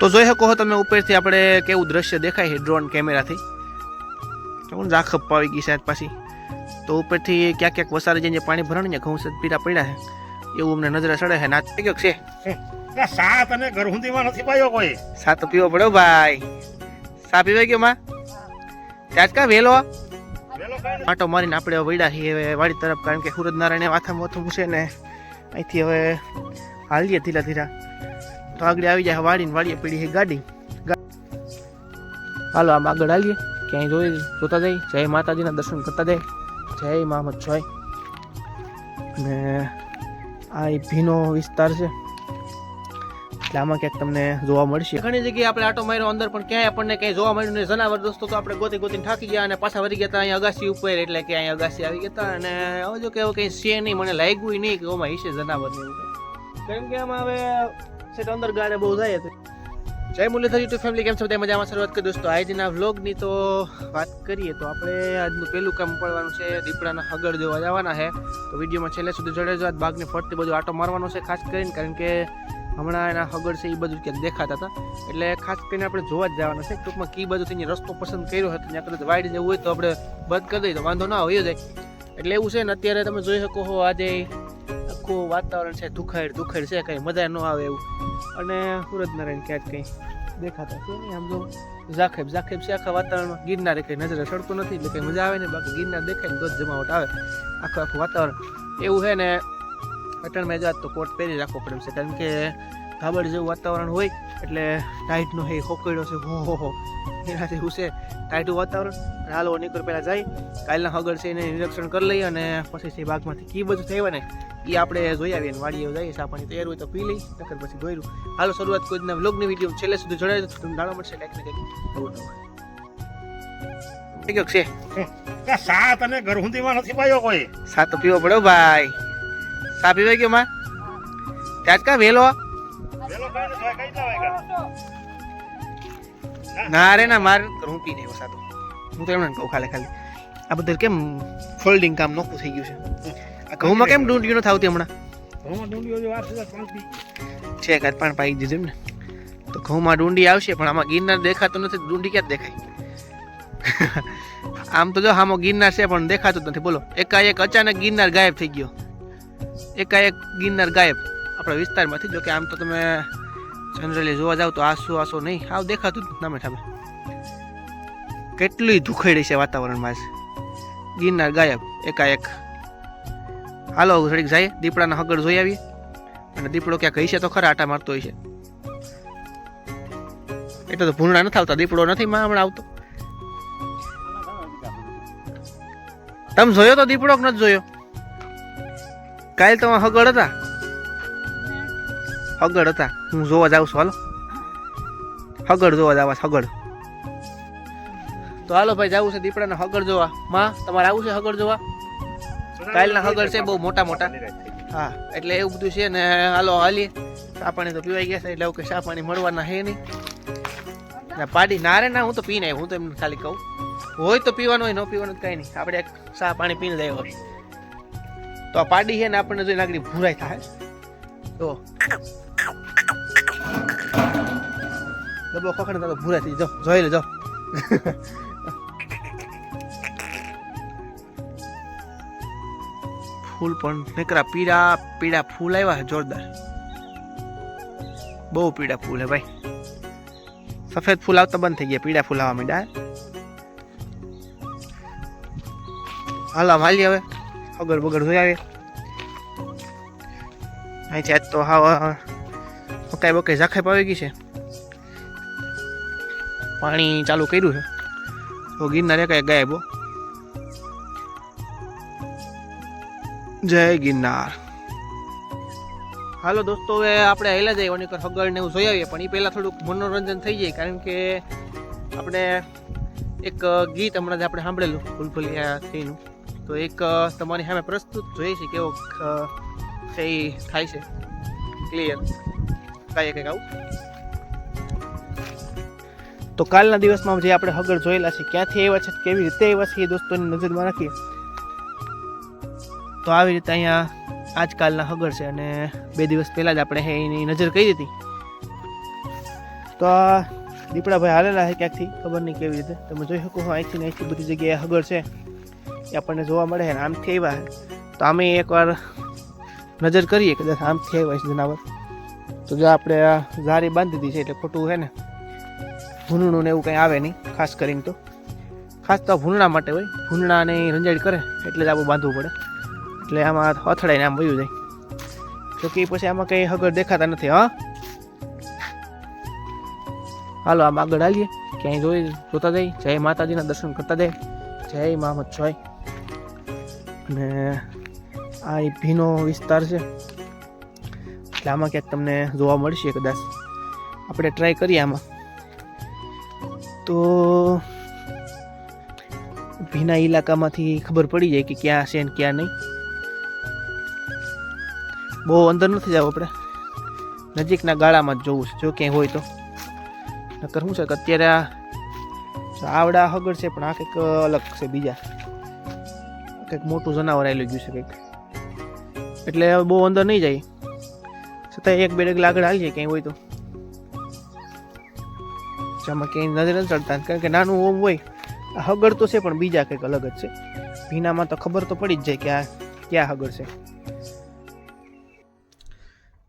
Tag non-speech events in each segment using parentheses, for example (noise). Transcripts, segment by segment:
તો જોઈ શકો છો તમે ઉપરથી આપણે કેવું દ્રશ્ય દેખાય છે ડ્રોન કેમેરાથી કેવું ઝાખપ પાવી ગઈ સાહેબ પાછી. તો ઉપરથી ક્યાંક ક્યાંક વસારે જઈને પાણી ભરણ ને ઘઉં સદ પીડા પડ્યા છે. એવું અમને નજરે ચડે છે નાચ ગયો છે. સાત અને ગરહુંદીમાં નથી પાયો કોઈ. સાત પીવો પડ્યો ભાઈ. સા પીવાઈ ગયો માં? ત્યાં જ કા વેલો વેલો આટો મારીને આપણે વૈડા છીએ હવે વાડી તરફ કારણ કે સુરજનારાયણ માથા મોથું છે ને. અહીંથી હવે હાલીએ ધીરા ધીરા. તો આગળ આવી જાય વાડીને વાળીએ પડી છે ગાડી. હાલો, આમ આગળ હાલીએ ક્યાંય જોઈ જોતા જઈ જય માતાજીના દર્શન કરતા જાય. જય મહામદ જોય ને આ ભીનો વિસ્તાર છે. એટલે આમાં ક્યાંક તમને જોવા મળશે. ઘણી જગ્યાએ આપણે આટો માર્યો, અંદર પણ ક્યાંય આપણને ક્યાંય જોવા મળ્યું નહીં. જનાવર દોસ્તો તો આપણે ગોતી ગોતીને થાકી ગયા અને પાછા વળી ગયા હતા અહીંયા અગાસી ઉપર, એટલે કે અહીંયા અગાસી આવી ગયા હતા અને હવે જો કે એવું કંઈ છે નહીં, મને લાગ્યું નહીં કે ઓમાં હિસે જનાવર કેમ. કે આમાં હવે સેટ અંદર ગાડે બહુ થાય હતી જય મુરલીધર યુટ્યુબ ફેમિલી કેમ છો? બધા મજામાં? શરૂઆત કરી દોસ્તો. આજના વ્લોગની તો વાત કરીએ તો આપણે આજનું પહેલું કામ પડવાનું છે. દીપડાના હગડ જોવા જવાના છે. તો વિડીયોમાં છેલ્લે સુધી જોડે આજ બાગની ફરતી બધું આટો મારવાનો છે, ખાસ કરીને, કારણ કે હમણાં એના હગડ છે એ બધું ક્યાંક દેખાતા હતા. એટલે ખાસ કરીને આપણે જોવા જ જવાના છે. ટૂંકમાં કી બધું થઈને રસ્તો પસંદ કર્યો હતો. ત્યાં કદાચ વાઇડ જવું હોય તો આપણે બંધ કરી દઈએ. તો વાંધો ના હોય જાય એટલે એવું છે ને, અત્યારે તમે જોઈ શકો છો આજે આખું વાતાવરણ છે દુખાડ દુખાડ છે, કંઈ મજા ન આવે એવું. અને સુરજનારાયણ ક્યાંક કંઈ દેખાતા છે નહીં, આમ જો. ઝાખેબ ઝાખેબ છે આખા વાતાવરણમાં. ગિરનારે કંઈ નજરે ચડતું નથી, એટલે કંઈ મજા આવે ને બાકી ગિરનાર દેખાય ને તો જ જમાવટ આવે. આખું આખું વાતાવરણ. એવું છે ને અટણમાં જાત તો કોટ પહેરી રાખવો પડે છે, કારણ કે કાબડ જેવું વાતાવરણ હોય એટલે ટાઈટનો હે ખોકડ્યો છે. હો હો હો. એનાથી શું છે ટાઈટું વાતાવરણ. હાલો નીકળ પહેલાં જાય. કાલના હગડ છે એને નિરીક્ષણ કરી લઈએ અને પછી છે બાગમાંથી કી બધું થયું ને એ આપણે જોઈ આવીએ વાડીઓ વાડીએ જઈએ સાપાની તૈયાર હોય તો પી લઈ નકર પછી દોર્યું હાલો શરૂઆત કોઈ દિના વ્લોગની વીડિયો છેલ્લે સુધી જોડાય તો તમને જાણવા મળશે કંઈક ને કંઈક નવું નવું ગયો છે? કે સાત અને ગરહુંદીમાં નથી પાયો કોઈ? સા તો પીવો પડ્યો ભાઈ. સા પીવા ગયો માં? ત્યાં જ કા વેલો ના રે ના માર હું પી નહીં વસાતો હું તો એમને કહું ખાલી ખાલી. આ બધું કેમ ફોલ્ડિંગ કામ નોખું થઈ ગયું છે? આ ઘઉંમાં કેમ ડુંડિયું ન થાવતી હમણાં? ઘઉંમાં સુધી છે કાંઈ પણ પાઈ દીધું એમ ને તો ઘઉંમાં ડુંડી આવશે પણ આમાં ગિરનાર દેખાતું નથી ડુંડી ક્યાં દેખાય? (laughs) આમ તો જો આમાં ગિરનાર છે પણ દેખાતું નથી. બોલો એકાએક અચાનક ગિરનાર ગાયબ થઈ ગયો. એકાએક ગિરનાર ગાયબ. આપણા વિસ્તારમાંથી, જો કે આમ તો તમે જનરલી જોવા જાવ તો આસો આસો નહીં, આવ દેખાતું જ નામે કેટલી ધુખેડી છે વાતાવરણમાં જ ગિરનાર ગાયબ, એકાએક. હાલો થોડીક જાય દીપડાના હગડ જોઈ આવીએ. અને દીપડો ક્યાંક હશે તો ખરા, આટા મારતો હશે. એટલે તો ભૂંડા નથી આવતા, દીપડો નથી માં હમણાં આવતો. તમે જોયો તો દીપડો કે નથી જોયો? કાલ તમે હગડ હતા. હગડ હતા. હું જોવા જાઉં છું, હાલો. હગડ જોવા જવા હગડ. તો હાલો ભાઈ, જવું છે દીપડાના હગડ જોવા. માં, તમારે આવું છે હગડ જોવા? કાલના હગડ છે બહુ મોટા મોટા. હા, એટલે એવું બધું છે ને, હાલો હાલી ચા પાણી તો પીવાઈ ગયા છે, એટલે એવું કે ચા પાણી મળવાના હે નહીં. ના, પાડી ના રે, ના, હું તો પીને હું તો એમને ખાલી કહું. હોય તો પીવાનું, હોય ન પીવાનું કંઈ નહીં. આપણે ચા પાણી પીને હોય તો આ પાડી છે ને, આપણને જોઈને આગળ ભૂરાઈ થાય. તો ડબ્બો ખખડે તો ભૂરા થઈ જાઓ જોઈ લેજો. ફૂલ પણ નીકળા પીળા પીળા ફૂલ આવ્યા જોરદાર. બહુ પીળા ફૂલ હે ભાઈ. સફેદ ફૂલ આવતા બંધ થઈ ગયા. પીળા ફૂલ આવવા માંડ્યા હાલા, હાલી હવે. અગર બગડ જોઈ આવે અહીં છે તો હા મકાઈ બકાઈ ઝાખે પાવી ગઈ છે. પાણી ચાલુ કર્યું છે. તો ગિરનાર એકાય ગાયબ જય ગિરનાર. હાલો દોસ્તો, હવે આપણે હેલા જઈએ, વણીકર હગળ ને એવું જોઈ આવીએ, પણ એ પહેલાં થોડુંક મનોરંજન થઈ જાય, કારણ કે આપણે એક ગીત હમણાં જ આપણે સાંભળેલું, ફૂલફુલિયા થઈનું તો એક તમારી સામે પ્રસ્તુત જોઈએ છે, કેવો એ થાય છે. ક્લિયર કાંઈ કંઈક આવું? તો કાલના દિવસમાં જે આપણે હગર જોયેલા છે, ક્યાંથી આવ્યા છે, કેવી રીતે આવ્યા છે એ દોસ્તોની નજરમાં રાખીએ. તો આવી રીતે અહીંયા આજકાલના હગર છે અને બે દિવસ પહેલાં જ આપણે એની નજર કરી હતી. તો આ દીપડાભાઈ હાલેલા છે ક્યાંકથી, ખબર નહીં કેવી રીતે. તમે જોઈ શકો છો, અહીંથી ને અહીંથી બધી જગ્યાએ હગર છે. એ આપણને જોવા મળે છે આમથી આવ્યા તો આમે એકવાર નજર કરીએ, કદાચ આમથી આવ્યા છે જનાવર. તો જો આપણે આ ઝારી બાંધી દીધી છે, એટલે ખોટું છે ને. ભૂનણું ને એવું કંઈ આવે નહીં, ખાસ કરીને તો. ખાસ તો ભૂંડણા માટે હોય. ભૂંડણાને રંજાડી કરે, એટલે જ આપણું બાંધવું પડે. એટલે આમાં અથડાઈને આમ વયું જાય. તો કે પછી આમાં કંઈ હગર દેખાતા નથી, હા? હાલો, આમ આગળ હાલીએ. ક્યાંય જોઈ, જોતા જઈ જય માતાજીના દર્શન કરતા જાય. જય મહમ્મદ ચોય અને આ એ ભીનો વિસ્તાર છે. એટલે આમાં ક્યાંક તમને જોવા મળશે કદાચ. આપણે ટ્રાય કરીએ આમાં. તો ભીના ઇલાકામાંથી ખબર પડી જાય કે ક્યાં છે ને ક્યાં નહીં. બહુ અંદર નથી જવું આપણે. નજીકના ગાળામાં જ જોવું છે. જો ક્યાંય હોય તો. નકર શું છે કે અત્યારે આ આવડા હગડ છે, પણ આ કંઈક અલગ છે બીજા. કંઈક મોટું જનાવર આવેલું ગયું છે કંઈક. એટલે બહુ અંદર નહીં જાય. છતાં એક બે ડગલા આગળ આવી જાય ક્યાંય હોય તો. જેમાં ક્યાંય નજર નથી ચડતા, કારણ કે નાનું ઓમ હોય હગડ તો છે, પણ બીજા કંઈક અલગ જ છે. ભીનામાં તો ખબર તો પડી જ જાય કે આ ક્યાં હગડ છે.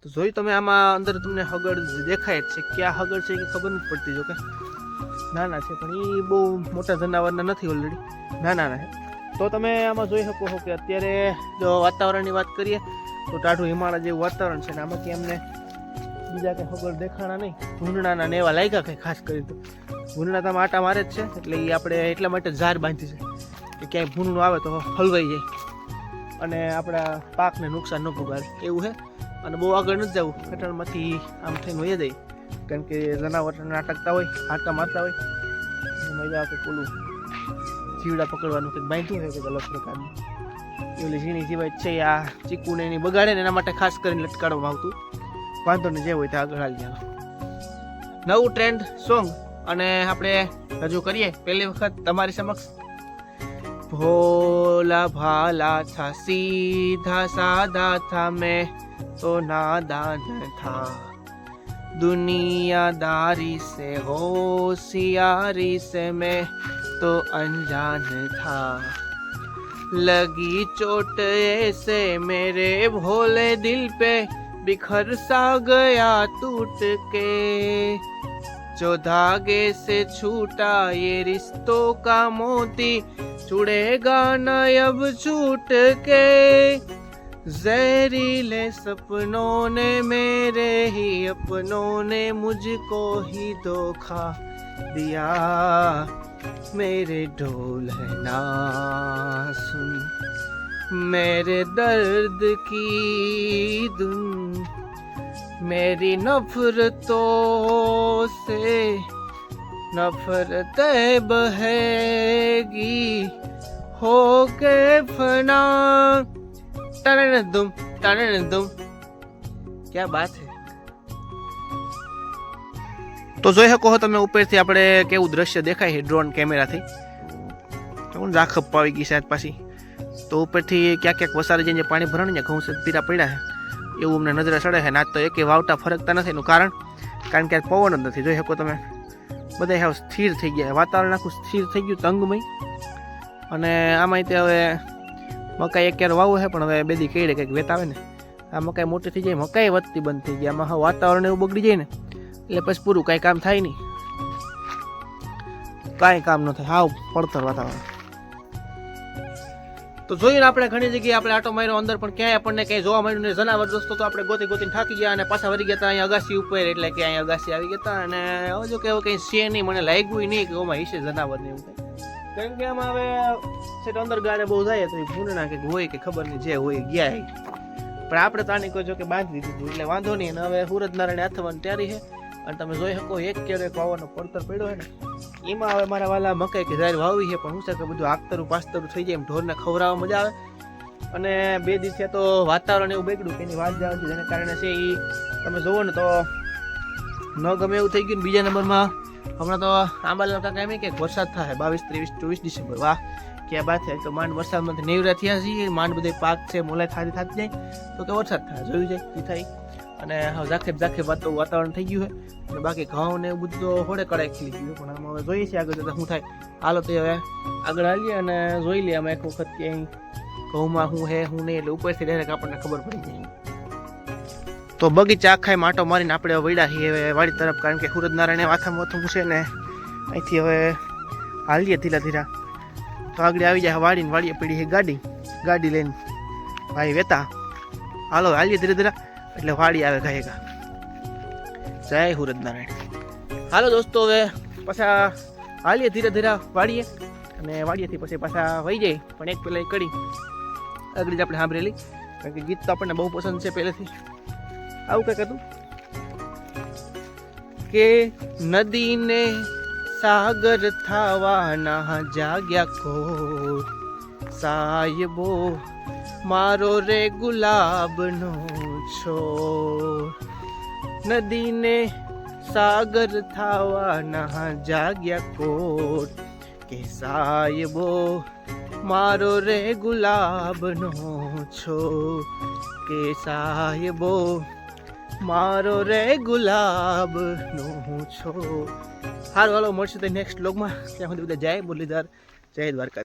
તો જોઈ તમે આમાં અંદર તમને હગડ દેખાય જ છે. ક્યાં હગડ છે કે ખબર નથી પડતી, જો કે નાના છે, પણ એ બહુ મોટા જનાવરના નથી ઓલરેડી નાના છે. તો તમે આમાં જોઈ શકો છો કે અત્યારે જો વાતાવરણની વાત કરીએ, તો ટાઢું હિમાલય જેવું વાતાવરણ છે, ને આમાં કે અમને બીજા કંઈ ખબર દેખાણા નહીં. ભૂંડણાના ને એવા લાગ્યા કંઈ ખાસ કરી તો. ભૂંડણા તમે આટા મારે જ છે, એટલે એ આપણે એટલા માટે ઝાર બાંધી છે કે ક્યાંય ભૂંડણું આવે તો હલવાઈ જાય. અને આપણા પાકને નુકસાન ન ભોગાડે એવું છે અને બહુ આગળ નથી જવું. કટણમાંથી આમ થઈને વહી જાય. કારણ કે જનાવર નાટકતા હોય આટા મારતા હોય. મજા આવે પેલું જીવડા પકડવાનું કંઈક બાંધ્યું હોય કંઈક અલગ પ્રકારનું. ઓલી ઝીણી જીવાય છે. આ ચીકુને એની બગાડે ને એના માટે ખાસ કરીને લટકાડવામાં આવતું. વાંધો ને જે હોય તે આગળ હાલી જવાનું નવું ટ્રેન્ડ સોંગ અને આપણે રજૂ કરીએ પહેલી વખત તમારી સમક્ષ ભોલા ભાલા થા સીધા સાદા થા મેં तो नादान था दुनियादारी से होशियारी से मैं तो अनजान था लगी चोट ऐसे मेरे भोले दिल पे बिखर सा गया टूट के। जो धागे से छूटा ये रिश्तों का मोती, छुड़ेगा न अब छूट के। जहरीले सपनों ने मेरे ही अपनों ने मुझको ही धोखा दिया। मेरे ढोल है ना सुन मेरे दर्द की धुन मेरी नफरतों से नफरतें बहेगी हो के फना टन दुम टन दुम क्या बात है તો જોઈ શકો છો તમે ઉપરથી આપણે કેવું દ્રશ્ય દેખાય છે ડ્રોન કેમેરાથી તો ઝાખપ પાવી ગઈ છે આજ પાછી તો ઉપરથી ક્યાંક ક્યાંક વસારે જઈને પાણી ભરાણી ઘઉં છે પીરા પડ્યા છે. એવું અમને નજરે ચડે છે. ના તો એકે વાવટા ફરકતા નથી એનું કારણ કારણ કે પવન જ નથી. જોઈ શકો તમે. બધા હવે સ્થિર થઈ ગયા વાતાવરણ આખું સ્થિર થઈ ગયું તંગમય અને આમાં તે હવે મકાઈ એક ક્યારે વાવું છે, પણ હવે બેદી કઈ કંઈક વેત આવે ને. આ મકાઈ મોટી થઈ જાય, મકાઈ વધતી બંધ થઈ ગઈ આમાં હવે વાતાવરણ એવું બગડી જાય ને, એટલે પછી પૂરું કાંઈ કામ થાય નહીં. કાંઈ કામ ન થાય. હાવ પડતર વાતાવરણ. તો જોઈને આપણે ઘણી જગ્યાએ આપણે આટો માર્યો, અંદર પણ ક્યાંય આપણને ક્યાંય જોવા મળ્યું નહીં. જનાવર દોસ્તો તો આપણે ગોતી ગોતીને થાકી ગયા અને પાછા વળી ગયા હતા અહીંયા અગાસી ઉપર, એટલે કે અહીંયા અગાસી આવી ગયા અને હવે જો કે એવું કંઈ છે નહીં, મને લાગ્યું નહીં કે ઓમાં હિશે જનાવર ને એવું કારણ કે આમાં હવે સેટ અંદર ગાડે બહુ જાય, તો એ ભૂંડના કે હોય કે ખબર નહીં જે હોય ગયા. પણ આપણે તો આની કોઈ જો કે બાંધી દીધું, એટલે વાંધો નહીં. અને હવે સુરત નારાયણ હાથવાની તૈયારી છે. અને તમે જોઈ શકો એક કેરો એક વાવવાનો પડતર પડ્યો હોય ને, એમાં હવે મારા વાલા મકાઈ કે જાહેર વાવી છે, પણ શું છે કે બધું આગતરું પાસ્તરું થઈ જાય એમ ઢોરને ખવડાવવા મજા આવે. અને બે દિવસે તો વાતાવરણ એવું બગડ્યું કે એની વાત જાવ છે જેના કારણે છે એ તમે જુઓ ને તો ન ગમે એવું થઈ ગયું ને બીજા નંબરમાં, હમણાં તો આંબાલાલ કાકા એમ કે વરસાદ થાય, બાવીસ, ત્રેવીસ, ચોવીસ ડિસેમ્બર, વાહ, ક્યાં બાત છે, તો માંડ વરસાદમાંથી નેવરા થયા છીએ, માંડ બધે પાક છે, મોલાય થાતી થાતી જાય, તો કે વરસાદ થાય, જોયું જાય એ થાય. અને હવે જાખેબ ઝાખે વાતો વાતાવરણ થઈ ગયું છે. અને બાકી ઘઉં ને એવું બધું તો હોડે કડાઈ ખીલી ગયું પણ આમાં હવે જોઈએ છીએ આગળ જતાં શું થાય. હાલો તે હવે આગળ હાલીએ અને જોઈ લઈએ અમે એક વખત કે અહીં ઘઉંમાં શું હે, શું નહીં, એટલે ઉપરથી ડાયરેક્ટ આપણને ખબર પડી જાય. તો બગીચા આખાય માટો મારીને આપણે વળ્યા છીએ હવે વાડી તરફ, કારણ કે સુરજનારાયણ નારાયણે વાથામાં વાથું છે ને અહીંથી હવે હાલીએ ધીરા ધીરા. તો આગળ આવી જાય વાડીને, વાડીએ પડી છે ગાડી ગાડી લઈને. ભાઈ વેતા. હાલો, હાલીએ ધીરે ધીરે. એટલે વાડી આવે ગાયકા જય સુરજ નારાયણ હાલો દોસ્તો, હવે પાછા હાલીએ ધીરે ધીરે વાડીએ અને વાડીએથી પછી પાછા વહી જાય પણ એક પહેલાં કરી. આગળ જ આપણે સાંભળેલી. કારણ કે ગીત તો આપણને બહુ પસંદ છે પહેલેથી. આવું કંઈક હતું? કે નદીને સાગર થવાના જાગ્યા કો સાયબો, મારો રે ગુલાબનો છો નદીને સાગર થવાના જાગ્યા કોટ. કે સાયબો, મારો રે ગુલાબનો છો. કે સાયબો, મારો રે ગુલાબનો છો. હાર વાલો મળશે તો નેક્સ્ટ લોગમાં ત્યાં સુધી બધા જય મુરલીધર, જય દ્વારકા